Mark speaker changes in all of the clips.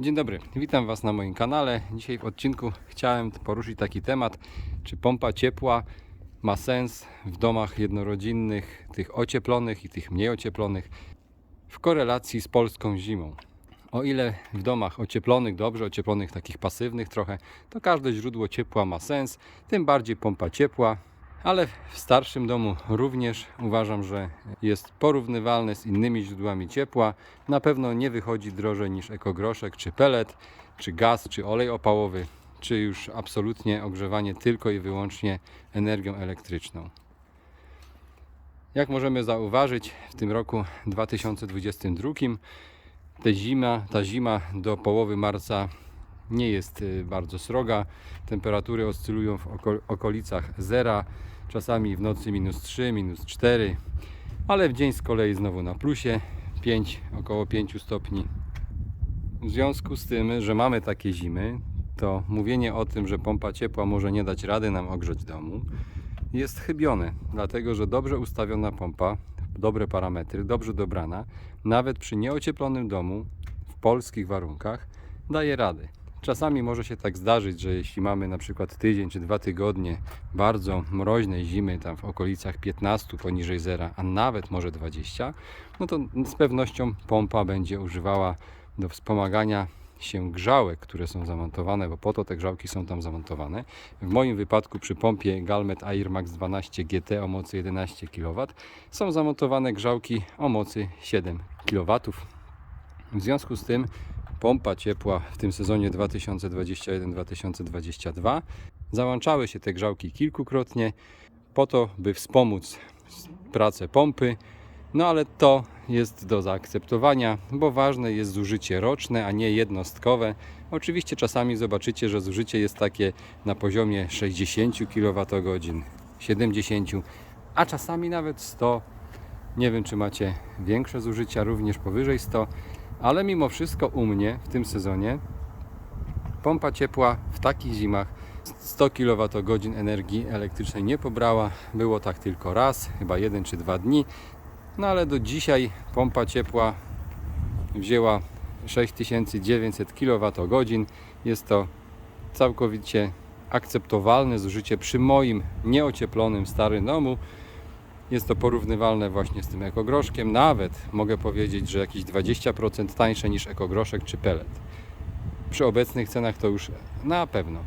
Speaker 1: Dzień dobry, witam Was na moim kanale. Dzisiaj w odcinku chciałem poruszyć taki temat, czy pompa ciepła ma sens w domach jednorodzinnych, tych ocieplonych i tych mniej ocieplonych, w korelacji z polską zimą. O ile w domach ocieplonych, dobrze ocieplonych, takich pasywnych trochę, to każde źródło ciepła ma sens, tym bardziej pompa ciepła, ale w starszym domu również uważam, że jest porównywalne z innymi źródłami ciepła. Na pewno nie wychodzi drożej niż ekogroszek, czy pelet, czy gaz, czy olej opałowy, czy już absolutnie ogrzewanie tylko i wyłącznie energią elektryczną. Jak możemy zauważyć, w tym roku 2022 ta zima, ta zima do połowy marca nie jest y, bardzo sroga. Temperatury oscylują w oko- okolicach zera, czasami w nocy minus 3, minus 4, ale w dzień z kolei znowu na plusie 5, około 5 stopni. W związku z tym, że mamy takie zimy, to mówienie o tym, że pompa ciepła może nie dać rady nam ogrzeć domu, jest chybione, dlatego że dobrze ustawiona pompa, dobre parametry, dobrze dobrana, nawet przy nieocieplonym domu w polskich warunkach daje radę. Czasami może się tak zdarzyć, że jeśli mamy na przykład tydzień czy dwa tygodnie bardzo mroźnej zimy, tam w okolicach 15 poniżej zera, a nawet może 20, no to z pewnością pompa będzie używała do wspomagania się grzałek, które są zamontowane, bo po to te grzałki są tam zamontowane. W moim wypadku przy pompie Galmet Air Max 12 GT o mocy 11 kW są zamontowane grzałki o mocy 7 kW. W związku z tym pompa ciepła w tym sezonie 2021-2022 załączały się te grzałki kilkukrotnie po to, by wspomóc pracę pompy. No ale to jest do zaakceptowania, bo ważne jest zużycie roczne, a nie jednostkowe. Oczywiście czasami zobaczycie, że zużycie jest takie na poziomie 60 kWh, 70, a czasami nawet 100. Nie wiem, czy macie większe zużycia, również powyżej 100, ale mimo wszystko u mnie w tym sezonie pompa ciepła w takich zimach 100 kWh energii elektrycznej nie pobrała. Było tak tylko raz, chyba jeden czy dwa dni. No ale do dzisiaj pompa ciepła wzięła 6900 kWh. Jest to całkowicie akceptowalne zużycie przy moim nieocieplonym starym domu. Jest to porównywalne właśnie z tym ekogroszkiem. Nawet mogę powiedzieć, że jakieś 20% tańsze niż ekogroszek czy pelet. Przy obecnych cenach to już na pewno.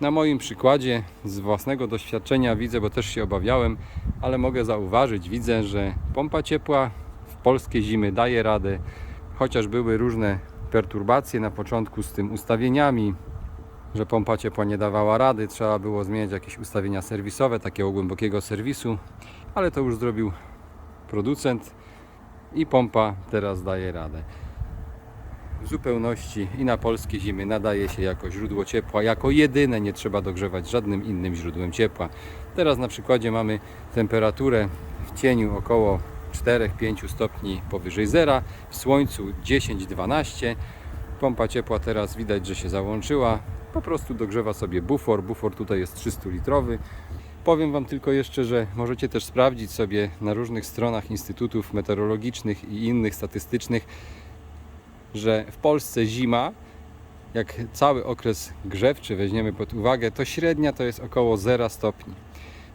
Speaker 1: Na moim przykładzie z własnego doświadczenia widzę, bo też się obawiałem, ale mogę zauważyć, widzę, że pompa ciepła w polskie zimy daje radę, chociaż były różne perturbacje na początku z tym ustawieniami, że pompa ciepła nie dawała rady, trzeba było zmieniać jakieś ustawienia serwisowe, takiego głębokiego serwisu, ale to już zrobił producent i pompa teraz daje radę w zupełności i na polskie zimy nadaje się jako źródło ciepła, jako jedyne, nie trzeba dogrzewać żadnym innym źródłem ciepła. Teraz na przykładzie mamy temperaturę w cieniu około 4-5 stopni powyżej zera, w słońcu 10-12. Pompa ciepła teraz widać, że się załączyła. Po prostu dogrzewa sobie bufor. Bufor tutaj jest 300 litrowy. Powiem Wam tylko jeszcze, że możecie też sprawdzić sobie na różnych stronach instytutów meteorologicznych i innych statystycznych, że w Polsce zima, jak cały okres grzewczy weźmiemy pod uwagę, to średnia to jest około 0 stopni.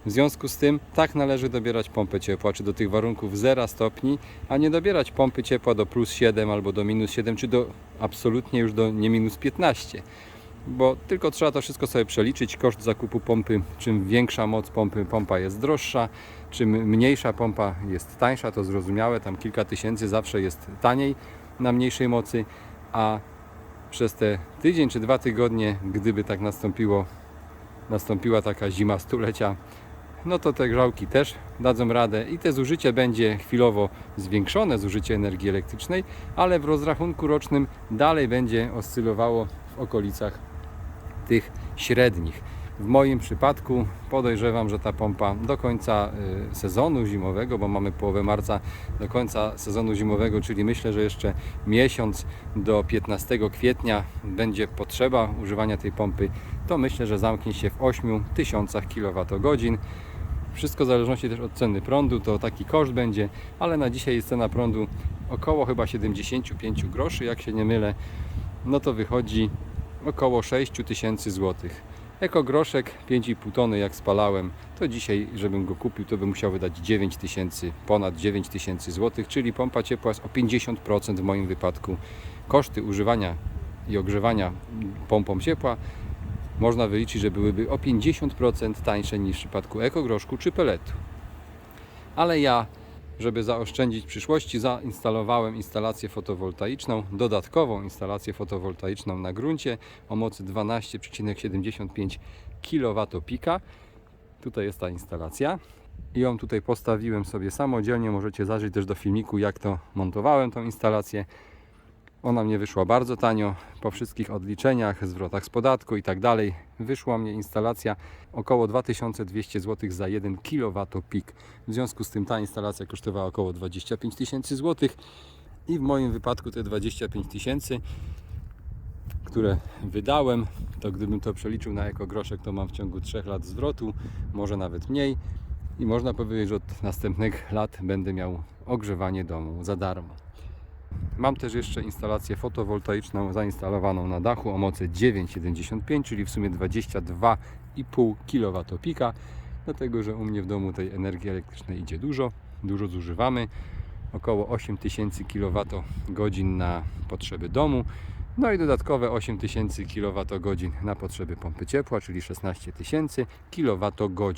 Speaker 1: W związku z tym tak należy dobierać pompę ciepła, czy do tych warunków 0 stopni, a nie dobierać pompy ciepła do plus 7 albo do minus 7, czy do absolutnie już do nie minus 15. Bo tylko trzeba to wszystko sobie przeliczyć. Koszt zakupu pompy, czym większa moc pompy, pompa jest droższa, czym mniejsza pompa jest tańsza, to zrozumiałe, tam kilka tysięcy zawsze jest taniej na mniejszej mocy, a przez te tydzień czy dwa tygodnie, gdyby tak nastąpiło, nastąpiła taka zima stulecia, no to te grzałki też dadzą radę i te zużycie będzie chwilowo zwiększone, zużycie energii elektrycznej, ale w rozrachunku rocznym dalej będzie oscylowało w okolicach tych średnich. W moim przypadku podejrzewam, że ta pompa do końca y, sezonu zimowego, bo mamy połowę marca, do końca sezonu zimowego, czyli myślę, że jeszcze miesiąc do 15 kwietnia będzie potrzeba używania tej pompy, to myślę, że zamknie się w 8000 kWh. Wszystko w zależności też od ceny prądu, to taki koszt będzie, ale na dzisiaj jest cena prądu około chyba 75 groszy, jak się nie mylę. no to wychodzi około 6 tysięcy złotych. Ekogroszek 5,5 tony jak spalałem, to dzisiaj, żebym go kupił, to bym musiał wydać 9 tysięcy, ponad 9 tysięcy złotych, czyli pompa ciepła jest o 50% w moim wypadku. Koszty używania i ogrzewania pompą ciepła można wyliczyć, że byłyby o 50% tańsze niż w przypadku ekogroszku czy peletu. Ale ja, żeby zaoszczędzić przyszłości, zainstalowałem instalację fotowoltaiczną, dodatkową instalację fotowoltaiczną na gruncie o mocy 12,75 kWp. Tutaj jest ta instalacja. I ją tutaj postawiłem sobie samodzielnie. Możecie zajrzeć też do filmiku, jak to montowałem tą instalację. Ona mnie wyszła bardzo tanio. Po wszystkich odliczeniach, zwrotach z podatku i tak dalej, wyszła mnie instalacja około 2200 zł za 1 kWp. W związku z tym ta instalacja kosztowała około 25 tysięcy złotych i w moim wypadku te 25 tysięcy, które wydałem, to gdybym to przeliczył na ekogroszek, to mam w ciągu 3 lat zwrotu, może nawet mniej i można powiedzieć, że od następnych lat będę miał ogrzewanie domu za darmo. Mam też jeszcze instalację fotowoltaiczną zainstalowaną na dachu o mocy 9,75, czyli w sumie 22,5 kWp. Dlatego, że u mnie w domu tej energii elektrycznej idzie dużo, dużo zużywamy. Około 8000 kWh na potrzeby domu. No i dodatkowe 8000 kWh na potrzeby pompy ciepła, czyli 16 tysięcy kWh.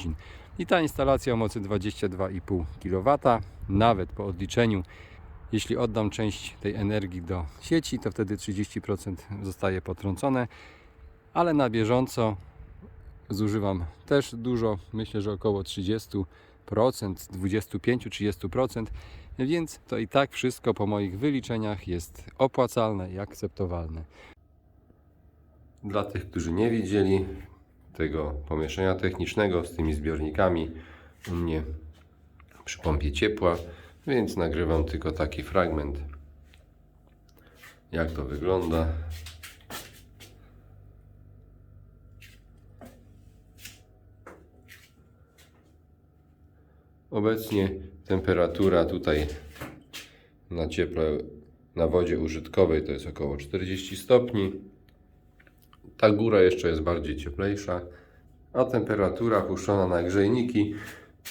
Speaker 1: I ta instalacja o mocy 22,5 kW, nawet po odliczeniu jeśli oddam część tej energii do sieci, to wtedy 30% zostaje potrącone, ale na bieżąco zużywam też dużo, myślę, że około 30%, 25-30%, więc to i tak wszystko po moich wyliczeniach jest opłacalne i akceptowalne. Dla tych, którzy nie widzieli tego pomieszczenia technicznego z tymi zbiornikami u mnie przy pompie ciepła, więc nagrywam tylko taki fragment, jak to wygląda. Obecnie temperatura tutaj na cieple na wodzie użytkowej to jest około 40 stopni. Ta góra jeszcze jest bardziej cieplejsza, a temperatura puszczona na grzejniki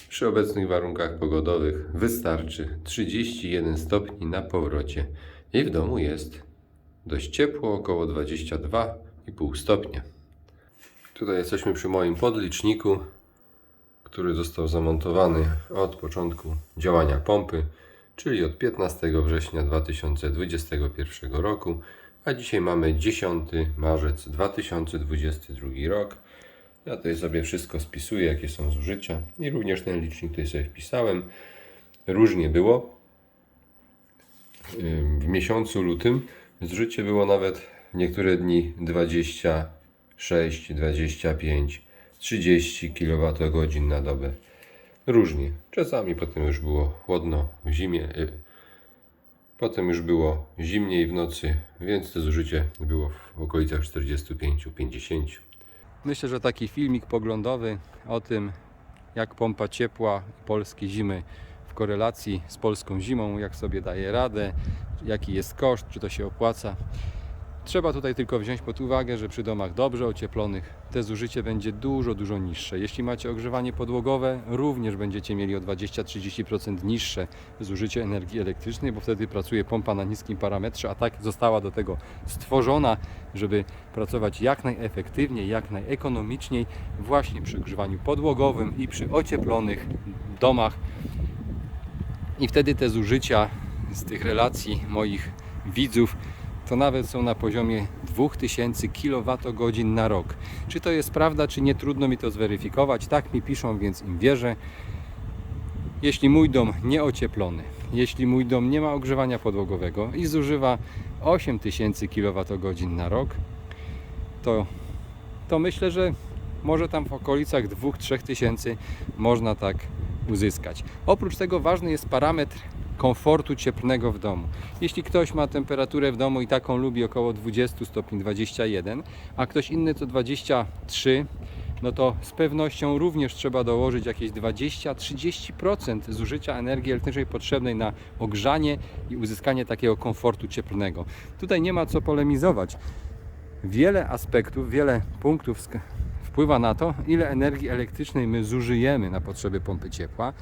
Speaker 1: przy obecnych warunkach pogodowych wystarczy 31 stopni na powrocie i w domu jest dość ciepło, około 22,5 stopnia. Tutaj jesteśmy przy moim podliczniku, który został zamontowany od początku działania pompy, czyli od 15 września 2021 roku, a dzisiaj mamy 10 marzec 2022 rok. Ja tutaj sobie wszystko spisuję, jakie są zużycia i również ten licznik tutaj sobie wpisałem. Różnie było. W miesiącu lutym zużycie było nawet niektóre dni 26, 25, 30 kWh na dobę. Różnie. Czasami potem już było chłodno w zimie. y, Potem już było zimniej w nocy, więc to zużycie było w okolicach 45-50. Myślę, że taki filmik poglądowy o tym, jak pompa ciepła polskie zimy w korelacji z polską zimą, jak sobie daje radę, jaki jest koszt, czy to się opłaca. Trzeba tutaj tylko wziąć pod uwagę, że przy domach dobrze ocieplonych te zużycie będzie dużo, dużo niższe. Jeśli macie ogrzewanie podłogowe, również będziecie mieli o 20-30% niższe zużycie energii elektrycznej, bo wtedy pracuje pompa na niskim parametrze, a tak została do tego stworzona, żeby pracować jak najefektywniej, jak najekonomiczniej właśnie przy ogrzewaniu podłogowym i przy ocieplonych domach. I wtedy te zużycia z tych relacji moich widzów to nawet są na poziomie 2000 kWh na rok. Czy to jest prawda, czy nie, trudno mi to zweryfikować. Tak mi piszą, więc im wierzę. Jeśli mój dom nie ocieplony, jeśli mój dom nie ma ogrzewania podłogowego i zużywa 8000 kWh na rok, to, to myślę, że może tam w okolicach 2-3 tysięcy można tak uzyskać. Oprócz tego ważny jest parametr komfortu cieplnego w domu. Jeśli ktoś ma temperaturę w domu i taką lubi około 20 stopni 21, a ktoś inny to 23, no to z pewnością również trzeba dołożyć jakieś 20-30% zużycia energii elektrycznej potrzebnej na ogrzanie i uzyskanie takiego komfortu cieplnego. Tutaj nie ma co polemizować. Wiele aspektów, wiele punktów wpływa na to, ile energii elektrycznej my zużyjemy na potrzeby pompy ciepła.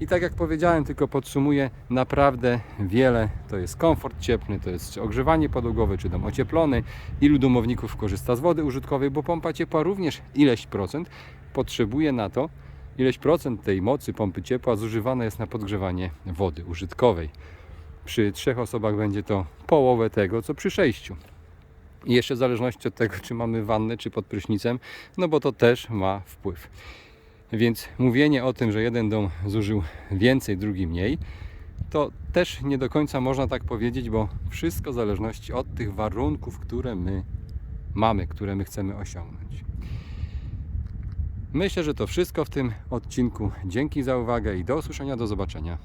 Speaker 1: I tak jak powiedziałem, tylko podsumuję, naprawdę wiele to jest komfort cieplny, to jest ogrzewanie podłogowe, czy dom ocieplony, ilu domowników korzysta z wody użytkowej, bo pompa ciepła również ileś procent potrzebuje na to, ileś procent tej mocy pompy ciepła zużywana jest na podgrzewanie wody użytkowej. Przy trzech osobach będzie to połowę tego, co przy sześciu. I jeszcze w zależności od tego, czy mamy wannę, czy pod prysznicem, no bo to też ma wpływ. Więc mówienie o tym, że jeden dom zużył więcej, drugi mniej, to też nie do końca można tak powiedzieć, bo wszystko w zależności od tych warunków, które my mamy, które my chcemy osiągnąć. Myślę, że to wszystko w tym odcinku. Dzięki za uwagę i do usłyszenia, do zobaczenia.